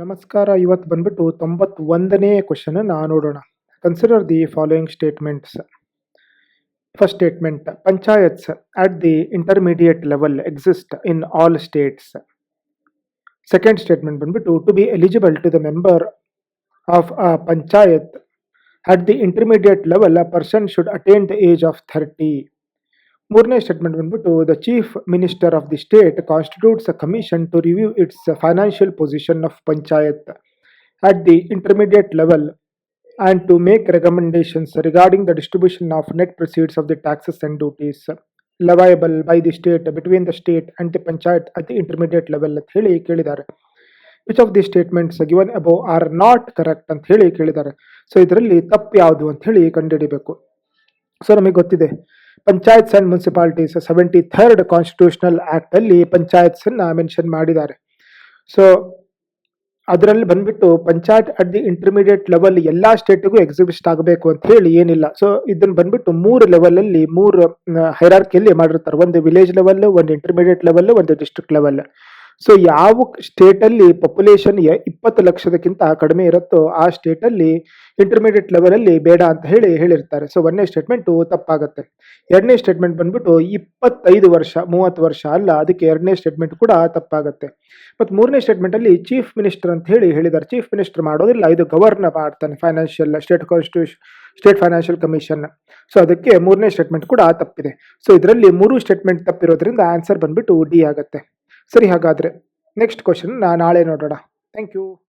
ನಮಸ್ಕಾರ ಇವತ್ತು ಬಂದ್ಬಿಟ್ಟು ತೊಂಬತ್ತೊಂದನೇ ಕ್ವಶನ್ ನಾ ನೋಡೋಣ consider the following statements first statement panchayats at the intermediate level exist in all states second statement ಬಂದ್ಬಿಟ್ಟು to be eligible to the member of a panchayat at the intermediate level a person should attain the age of thirty ಮೂರನೇ statement ಬಂದ್ಬಿಟ್ಟು the chief minister of the state constitutes a commission to review its financial position of panchayat at the intermediate level and to make recommendations regarding the distribution of net proceeds of the taxes and duties leviable by the state between the state and the panchayat at the intermediate level ಅಂತ ಹೇಳಿ ಕೇಳಿದ್ದಾರೆ which of the statements given above are not correct ಅಂತ ಹೇಳಿ ಕೇಳಿದ್ದಾರೆ so ಇದರಲ್ಲಿ ತಪ್ಪು ಯಾವುದು ಅಂತ ಹೇಳಿ ಕಂಡುಹಿಡಿಬೇಕು ಸೊ ನಮಗೆ ಗೊತ್ತಿದೆ panchayats and municipalities seventy third constitutional act ಅಲ್ಲಿ ಪಂಚಾಯತ್ಸ್ ಅನ್ನ ಮೆನ್ಷನ್ ಮಾಡಿದ್ದಾರೆ. ಸೊ ಅದರಲ್ಲಿ ಬಂದ್ಬಿಟ್ಟು panchayat at the intermediate level ಎಲ್ಲಾ ಸ್ಟೇಟ್ಗೂ ಎಕ್ಸಿಬಿಸ್ಟ್ ಆಗಬೇಕು ಅಂತ ಹೇಳಿ ಏನಿಲ್ಲ. ಸೊ ಇದನ್ನ ಬಂದ್ಬಿಟ್ಟು ಮೂರು ಲೆವೆಲ್ ಅಲ್ಲಿ ಮೂರು ಹೈರಾರ್ಕಿಯಲ್ಲಿ ಮಾಡಿರ್ತಾರೆ. ಒಂದು ವಿಲೇಜ್ ಲೆವೆಲ್, ಒಂದು ಇಂಟರ್ಮೀಡಿಯೇಟ್ ಲೆವೆಲ್, ಒಂದು ಡಿಸ್ಟ್ರಿಕ್ಟ್ ಲೆವೆಲ್. ಸೊ ಯಾವ ಸ್ಟೇಟ್ ಅಲ್ಲಿ ಪಾಪ್ಯುಲೇಷನ್ ಇಪ್ಪತ್ತು ಲಕ್ಷದಕ್ಕಿಂತ ಕಡಿಮೆ ಇರುತ್ತೋ ಆ ಸ್ಟೇಟ್ ಅಲ್ಲಿ ಇಂಟರ್ಮೀಡಿಯೇಟ್ ಲೆವೆಲ್ ಅಲ್ಲಿ ಬೇಡ ಅಂತ ಹೇಳಿ ಹೇಳಿರ್ತಾರೆ. ಸೊ ಒಂದನೇ ಸ್ಟೇಟ್ಮೆಂಟ್ ತಪ್ಪಾಗುತ್ತೆ. ಎರಡನೇ ಸ್ಟೇಟ್ಮೆಂಟ್ ಬಂದ್ಬಿಟ್ಟು ಇಪ್ಪತ್ತೈದು ವರ್ಷ, ಮೂವತ್ತು ವರ್ಷ ಅಲ್ಲ, ಅದಕ್ಕೆ ಎರಡನೇ ಸ್ಟೇಟ್ಮೆಂಟ್ ಕೂಡ ತಪ್ಪಾಗುತ್ತೆ. ಮತ್ತು ಮೂರನೇ ಸ್ಟೇಟ್ಮೆಂಟ್ ಅಲ್ಲಿ ಚೀಫ್ ಮಿನಿಸ್ಟರ್ ಅಂತ ಹೇಳಿ ಹೇಳಿದ್ದಾರೆ ಚೀಫ್ ಮಿನಿಸ್ಟರ್ ಮಾಡೋದಿಲ್ಲ, ಇದು ಗವರ್ನರ್ ಮಾಡ್ತಾನೆ financial state constitution state financial commission so ಅದಕ್ಕೆ ಮೂರನೇ ಸ್ಟೇಟ್ಮೆಂಟ್ ಕೂಡ ತಪ್ಪಿದೆ. ಸೊ ಇದರಲ್ಲಿ ಮೂರು ಸ್ಟೇಟ್ಮೆಂಟ್ ತಪ್ಪಿರೋದ್ರಿಂದ ಆನ್ಸರ್ ಬಂದ್ಬಿಟ್ಟು ಡಿ ಆಗುತ್ತೆ. ಸರಿ ಹಾಗಾದರೆ ನೆಕ್ಸ್ಟ್ ಕ್ವಶನ್ ನಾಳೆ ನೋಡೋಣ. Thank you